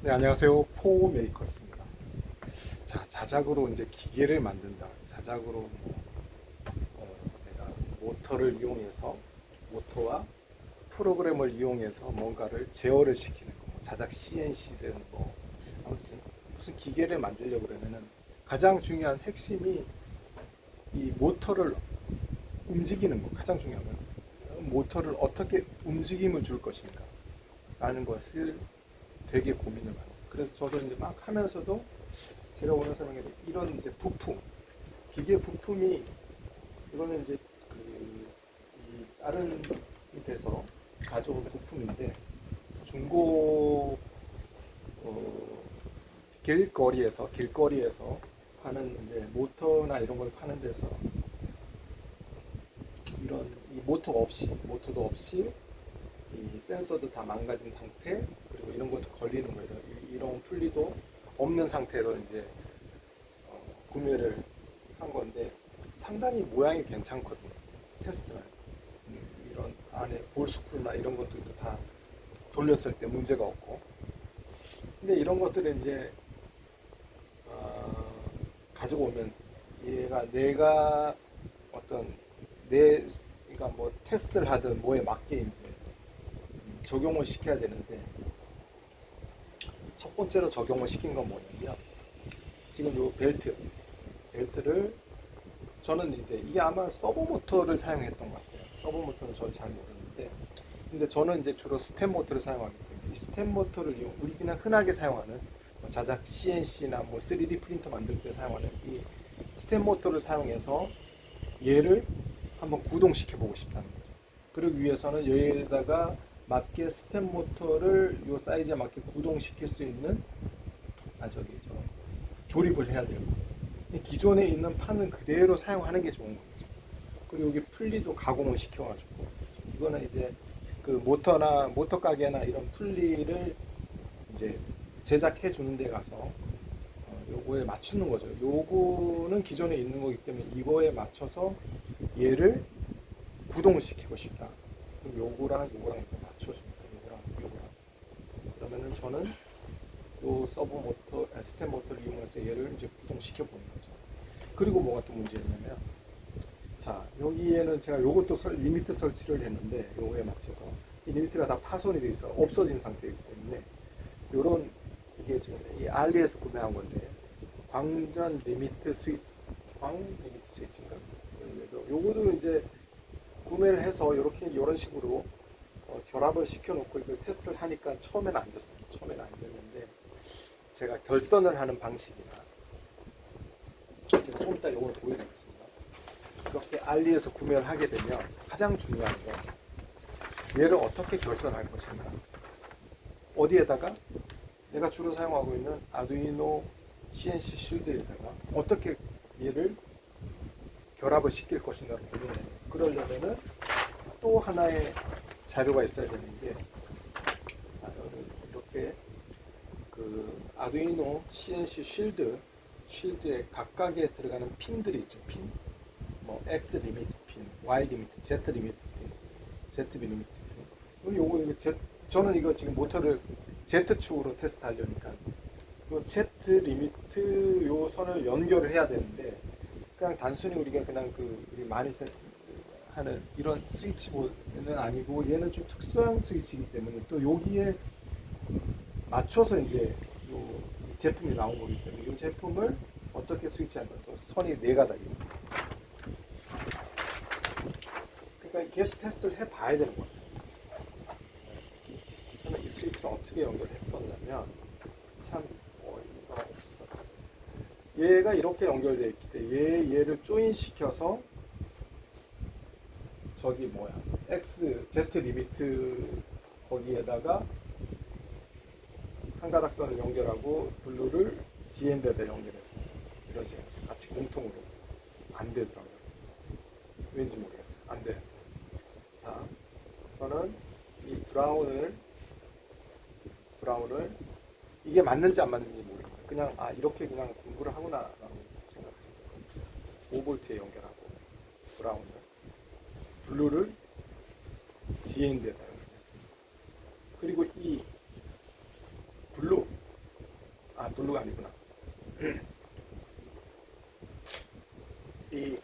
네, 안녕하세요. 포 메이커스입니다. 자, 자작으로 이제 기계를 만든다. 자작으로 뭐, 어, 내가 모터를 이용해서 모터와 프로그램을 이용해서 뭔가를 제어를 시키는 거. 뭐 자작 CNC든 뭐 아무튼 무슨 기계를 만들려고 그러면은 가장 중요한 핵심이 이 모터를 움직이는 거. 가장 중요한 건 모터를 어떻게 움직임을 줄 것인가 라는 것을 되게 고민을 많이. 그래서 저도 이제 막 하면서도 제가 오는 상황에 이런 이제 부품, 기계 부품이 이거는 이제 그이 다른 데서 가져온 부품인데 중고 어, 길거리에서 길거리에서 파는 이제 모터나 이런 걸 파는 데서 이런 이 모터 없이 모터도 없이 이 센서도 다 망가진 상태 그리고 이런 것도 걸리는 거예요. 이- 이런 풀리도 없는 상태로 이제 어, 구매를 한 건데 상당히 모양이 괜찮거든요. 테스트는 음, 이런 안에 볼스크루나 이런 것들도 다 돌렸을 때 문제가 없고 근데 이런 것들은 이제 어, 가지고 오면 얘가 내가 어떤 내 그러니까 뭐 테스트를 하든 뭐에 맞게 이제 음, 적용을 시켜야 되는데 첫 번째로 적용을 시킨 건 뭐냐면 지금 요 벨트 벨트를 저는 이제 이게 아마 서버 모터를 사용했던 것 같아요. 서버 모터는 저는 잘 모르는데 근데 저는 이제 주로 스텝 모터를 사용하기 때문에 이 스텝 모터를 이용 우리 그냥 흔하게 사용하는 뭐 자작 CNC나 뭐 3D 프린터 만들 때 사용하는 이 스텝 모터를 사용해서 얘를 한번 구동시켜 보고 싶다는 거죠. 그러기 위해서는 여기에다가 맞게 스텝 모터를 요 사이즈에 맞게 구동시킬 수 있는 아 저기 저 조립을 해야 이 기존에 있는 판은 그대로 사용하는 게 좋은 거죠. 그리고 여기 풀리도 가공을 시켜가지고 이거는 이제 그 모터나 모터 가게나 이런 풀리를 이제 제작해 주는 데 가서 어, 요거에 맞추는 거죠. 요거는 기존에 있는 거기 때문에 이거에 맞춰서 얘를 구동을 시키고 싶다. 요거랑 요거랑 이제 맞춰줍니다. 요거랑 요거랑. 그러면은 저는 요 서브 모터, 아, 스텝 모터를 이용해서 얘를 이제 구동시켜 보는 거죠. 그리고 뭐가 또 문제냐면, 자 여기에는 제가 요것도 설- 리미트 설치를 했는데 요거에 맞춰서 이 리미트가 다 파손이 돼 있어 없어진 상태이기 때문에 요런 이게 지금 이 알리에서 구매한 건데 광전 리미트 스위치, 광 리미트 스위치인가? 요거도 이제 구매를 해서 이렇게 이런 식으로 어, 결합을 시켜놓고 이걸 테스트를 하니까 처음에는 안 됐어요. 처음에는 안 됐는데 제가 결선을 하는 방식이나 제가 좀 이따 이걸 보여드리겠습니다. 이렇게 알리에서 구매를 하게 되면 가장 중요한 건 얘를 어떻게 결선할 것인가. 어디에다가 내가 주로 사용하고 있는 아두이노 CNC 쉴드에다가 어떻게 얘를 결합을 시킬 것인가를 고민해요. 그러려면은 또 하나의 자료가 있어야 되는 게 자, 여기 이렇게 그 아두이노 CNC 쉴드 쉴드에 각각에 들어가는 핀들이 있죠. 핀. 뭐 X 리미트 핀, Y 리미트, Z 리미트 핀, Z 리미트 핀. 그럼 요거 이거 Z 저는 이거 지금 모터를 Z축으로 테스트 하려니까 요 Z 리미트 요 선을 연결을 해야 되는데 그냥 단순히 우리가 그냥 그 우리 많이 쓰- 하는 이런 스위치보드는 아니고 얘는 좀 특수한 스위치이기 때문에 또 여기에 맞춰서 이제 요 제품이 나온 거기 때문에 이 제품을 어떻게 스위치하면 또 선이 네 가닥이 그러니까 계속 테스트를 해봐야 되는 것 같아요. 저는 이 스위치를 어떻게 연결했었냐면 참 어이가 없어. 얘가 이렇게 연결되어 있기 때문에 얘 얘를 조인 시켜서 저기 뭐야 X Z 리미트 거기에다가 한 가닥선을 연결하고 블루를 GN데다 연결했어요. 이런 식으로 같이 공통으로 안 되더라고요. 왠지 모르겠어요. 안 돼. 자, 저는 이 브라운을 브라운을 이게 맞는지 안 맞는지 모르겠어요. 그냥 아 이렇게 그냥 공부를 하구나라고 생각해요. 5볼트에 연결하고 브라운을 블루를 GN데다 연결했습니다. 그리고 이 블루 블루가 아니구나. 이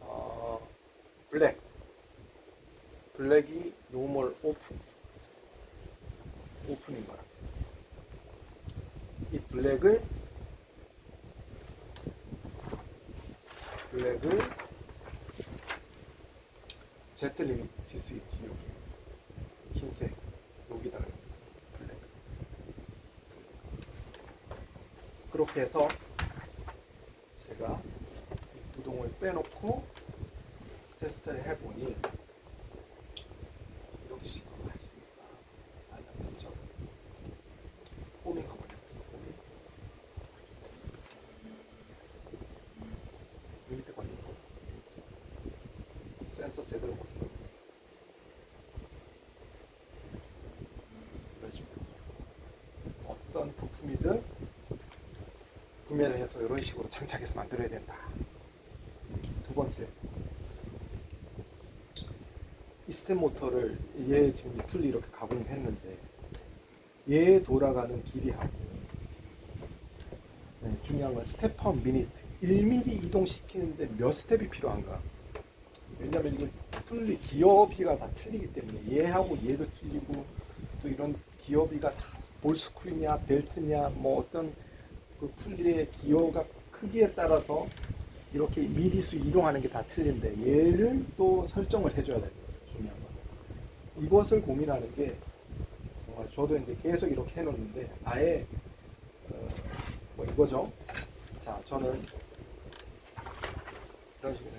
어, 블랙 블랙이 노멀 오픈 오픈인 거야. 이 블랙을 블랙을 제트 리미트 스위치 여기. 흰색 여기다가 블랙. 그렇게 해서 제가 이 구동을 빼놓고 테스트를 해보니 이렇게 식으로 있다. 알람부터 호밍 한번 해볼게요 호밍 이 밑에 걸린 거 센서 제대로 걸린 거 이런 식으로 어떤 부품이든 구매를 해서 이런 식으로 장착해서 만들어야 된다. 두 번째, 이 스텝 모터를 얘 지금 이 풀리 이렇게 가공을 했는데 얘 돌아가는 길이하고 네, 중요한 건 스텝 퍼 미니트 1mm 이동시키는데 몇 스텝이 필요한가? 왜냐면 이게 풀리 기어비가 다 틀리기 때문에 얘하고 얘도 틀리고 또 이런 기어비가 다 볼스크루냐 벨트냐 뭐 어떤 그 풀리의 기어가 크기에 따라서 이렇게 미리수 이동하는 게 다 틀린데 얘를 또 설정을 해줘야 됩니다. 중요한 건 이것을 고민하는 게 정말 저도 이제 계속 이렇게 해놓는데 아예 어, 뭐 이거죠. 자 저는 이런 식으로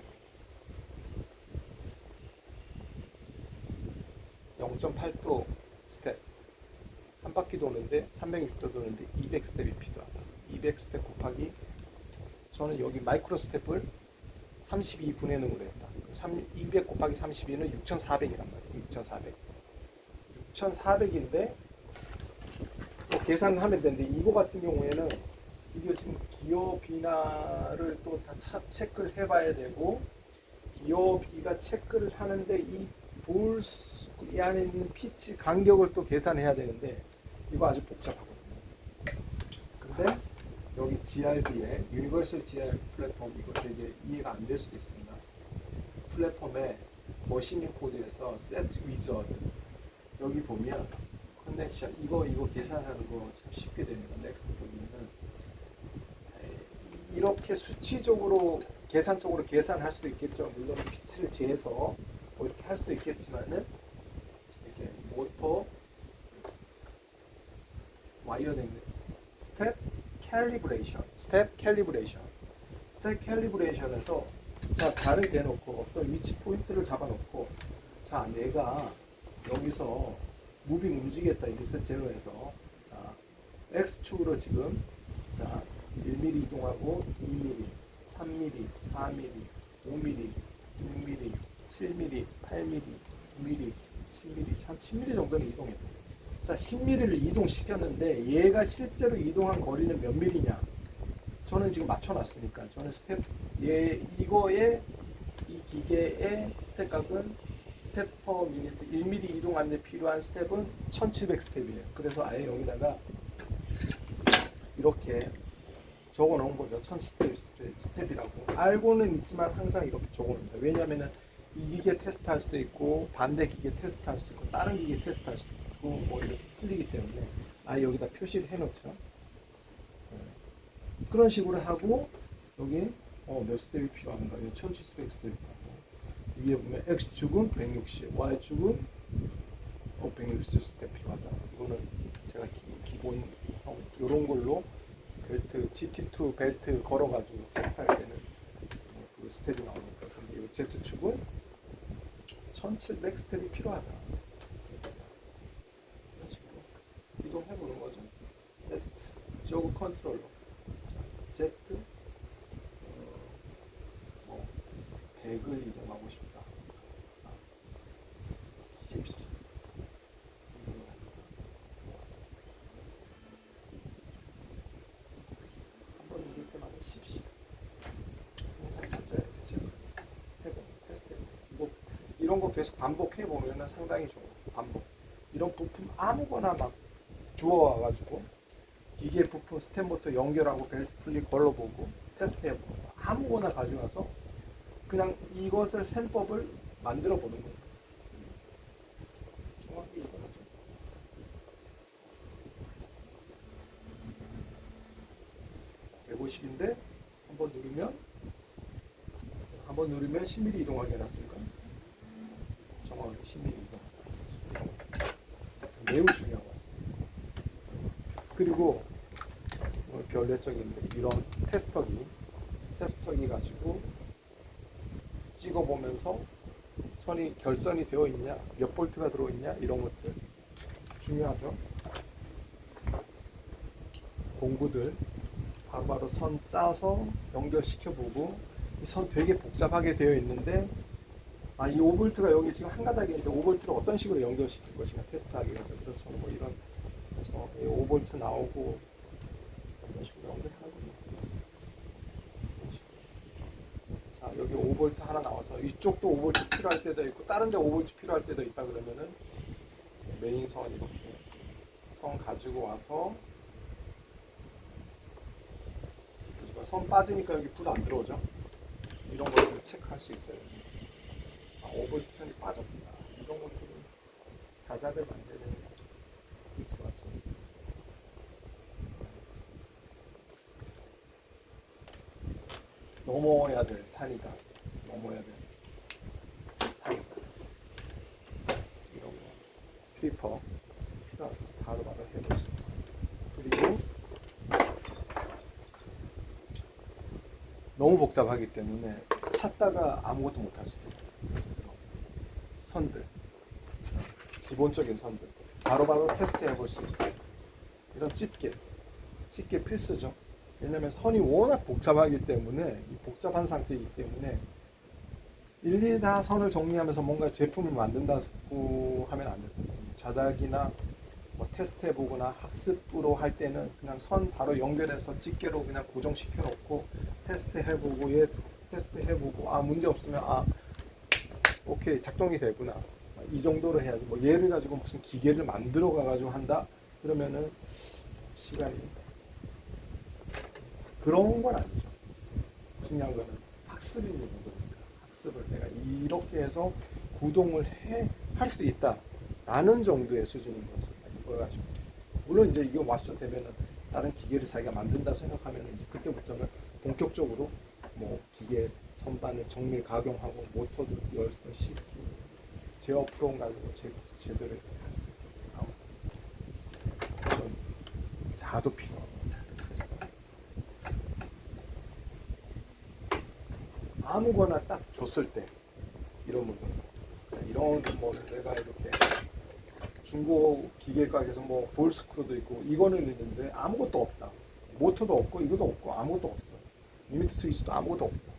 0.8도 스텝 한 바퀴 도는데 360도 도는데 200 스텝이 필요하다. 200 스텝 곱하기 저는 여기 마이크로 스텝을 32분의 능으로 했다. 200 곱하기 32는 6,400이란 말이에요. 6,400. 6,400인데 또 계산을 하면 되는데 이거 같은 경우에는 이게 지금 기어 비나를 또 다 체크를 해봐야 되고 기어 비가 체크를 하는데 이볼이 안에 있는 피치 간격을 또 계산해야 되는데 이거 아주. 근데 여기 GRB에 유니버설 GR 플랫폼 이거 되게 이해가 안 될 수도 있습니다. 플랫폼에 머신링 코드에서 세트 위저드 여기 보면 커넥션 이거 이거 계산하는 거 참 쉽게 됩니다. 넥스트 보면은 이렇게 수치적으로 계산적으로 계산할 수도 있겠죠. 물론 피치를 재서 뭐 이렇게 할 수도 있겠지만은 이렇게 모터 와이어링 스텝 캘리브레이션 스텝 캘리브레이션 스텝 캘리브레이션에서 자 발을 대놓고 어떤 위치 포인트를 잡아놓고 자 내가 여기서 무빙 움직였다 리셋 제로에서. 자 X축으로 지금 자 1mm 이동하고 2mm 3mm 4mm 5mm 6mm 7mm 8mm 9mm 10mm 한 10mm 정도는 이동했고 자, 10mm를 이동시켰는데 얘가 실제로 이동한 거리는 몇 mm냐? 저는 지금 맞춰놨으니까 저는 스텝 얘 이거의 이 기계의 스텝 값은 스텝 퍼 미니트 1mm 이동하는데 필요한 스텝은 1700 스텝이에요. 그래서 아예 여기다가 이렇게 적어 놓은 거죠. 1000 스텝, 스텝이라고. 알고는 있지만 항상 이렇게 적어 놓습니다. 왜냐면은 이 기계 테스트 할 수도 있고 반대 기계 테스트 할수 있고 다른 기계 테스트 할 수도 있고 뭐 이렇게 틀리기 때문에 아예 여기다 표시를 해 놓죠. 네. 그런 식으로 하고 여기 어, 몇 스텝이 필요한가? 1700 스텝이 있다고. 위에 보면 X축은 160, Y축은 어, 160 스텝 필요하다. 이거는 제가 기, 본 형, 요런 걸로 벨트, GT2 벨트 걸어가지고 테스트할 때는 어, 그 스텝이 나오니까. 근데 이 Z축은 1700 스텝이 필요하다. 이런 식으로 이동해보는 거죠. 세트, 조그 컨트롤러. 자, Z, 어, 뭐, 100을 이동하고 싶다. 아, 10시. 한번 누를 때마다 10시. 항상 찾아야 돼, 체크. 해보고, 테스트 해보고. 이거, 이런 거 계속 반복해 보면은 상당히 좋아요. 반복. 이런 부품 아무거나 막 주워 와가지고 기계 부품 스탠부터 연결하고 벨트 풀리 걸러보고 테스트해보고 아무거나 가져와서 그냥 이것을 셈법을 만들어 보는 거예요. 정확히 이거죠. 자, 150인데 한번 누르면 한번 누르면 10mm 이동하게 해놨으니까 정확하게 10mm 이동. 매우 같습니다. 그리고 뭐 별내적인데 이런 테스터기, 테스터기 가지고 찍어보면서 선이 결선이 되어 있냐, 몇 볼트가 들어있냐 이런 것들 중요하죠. 공구들 바로바로 선 짜서 연결시켜보고 이 선 되게 복잡하게 되어 있는데 아, 이 5볼트가 여기 지금 한 가닥에 있는데 5볼트를 어떤 식으로 연결시킬 것인가 테스트하기 위해서 그래서 뭐 이런 그래서 이 5볼트 나오고 이런 식으로. 이런 식으로. 자 여기 5볼트 하나 나와서 이쪽도 5볼트 필요할 때도 있고 다른 데 5볼트 필요할 때도 있다 그러면은 메인 선 이렇게 선 가지고 와서 선 빠지니까 여기 불 안 들어오죠? 이런 것들 체크할 수 있어요. 아, 5볼트 선이 빠졌구나. 이런 것들은 자작을 만드는 포인트 같죠. 넘어야 될 산이다. 넘어야 될 산이다. 이런 거 스트리퍼 필요하다. 바로바로 해볼 수 있고. 그리고 너무 복잡하기 때문에 찾다가 아무것도 못 할 수 있어요. 그래서 이런 선들, 기본적인 선들, 바로바로 테스트 해 볼 수 있고, 이런 집게, 집게 필수죠. 왜냐면 선이 워낙 복잡하기 때문에, 이 복잡한 상태이기 때문에, 일일이 다 선을 정리하면서 뭔가 제품을 만든다고 하면 안 됩니다. 자작이나 뭐 테스트 해보거나 학습으로 할 때는 그냥 선 바로 연결해서 집게로 그냥 고정시켜 놓고 테스트 해보고 얘 테스트 해보고 아 문제 없으면 아 오케이 작동이 되구나. 이 정도로 해야지. 뭐 얘를 가지고 무슨 기계를 만들어 가가지고 한다? 그러면은 시간이 그런 건 아니죠. 중요한 거는 학습이 있는 거니까. 학습을 내가 이렇게 해서 구동을 해 할 수 있다라는 정도의 수준인 거지. 이거가지고. 물론 이제 이게 왔을 때면은 다른 기계를 자기가 만든다 생각하면 이제 그때부터는 본격적으로 뭐 기계 선반을 정밀 가공하고 모터도 열선 싣고 제어 프롬 가지고 제, 제대로 좀 자도 필요하고 아무거나 딱 줬을 때 이런 부분 이런 뭐 내가 이렇게 중고 기계 가게에서 뭐 볼스크루도 있고 이거는 있는데 아무것도 없다. 모터도 없고 이것도 없고 아무것도 없어 리미트 스위치도 아무것도 없고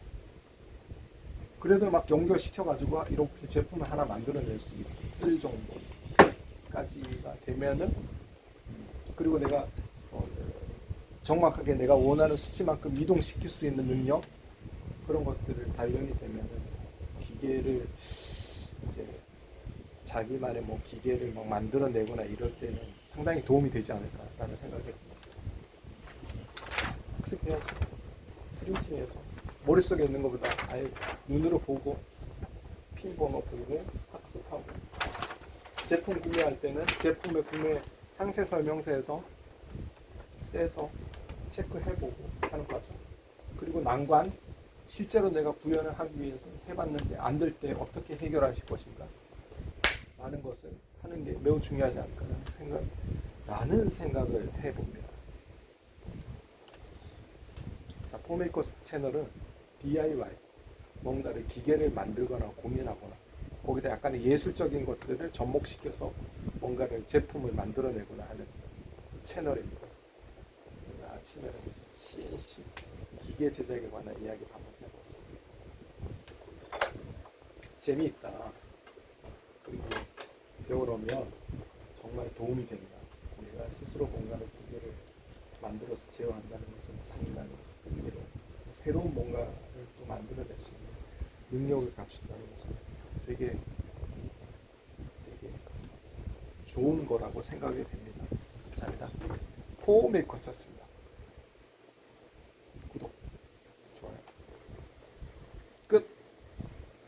그래도 막 연결시켜가지고 이렇게 제품을 하나 만들어낼 수 있을 정도까지가 되면은 그리고 내가 어, 정확하게 내가 원하는 수치만큼 이동시킬 수 있는 능력 그런 것들을 발견이 되면은 기계를 이제 자기만의 뭐 기계를 막 만들어내거나 이럴 때는 상당히 도움이 되지 않을까라는 생각이 듭니다. 학습해야죠. 프린팅해서 머릿속에 있는 것보다 아예 눈으로 보고 핀 번호 보고 학습하고 제품 구매할 때는 제품의 구매 상세 설명서에서 떼서 체크해보고 하는 거죠. 그리고 난관 실제로 내가 구현을 하기 위해서 해봤는데 안 될 때 어떻게 해결하실 것인가 라는 것을 하는 게 매우 중요하지 않을까라는 생각, 라는 생각을 해봅니다. 자, 포메이커 채널은 DIY, 뭔가를 기계를 만들거나 고민하거나 거기다 약간의 예술적인 것들을 접목시켜서 뭔가를 제품을 만들어내거나 하는 채널입니다. 오늘 아침에는 이제 CNC 기계 제작에 관한 이야기 한번 해봤습니다. 재미있다. 그리고 배우려면 정말 도움이 된다. 우리가 스스로 뭔가를 기계를 만들어서 제어한다는 것은 상당히 새로운 뭔가를 또 만들어낼 수 있는 능력을 갖춘다는 것은 되게 되게 좋은 거라고 생각이 됩니다. 감사합니다. 포 메이커 썼습니다.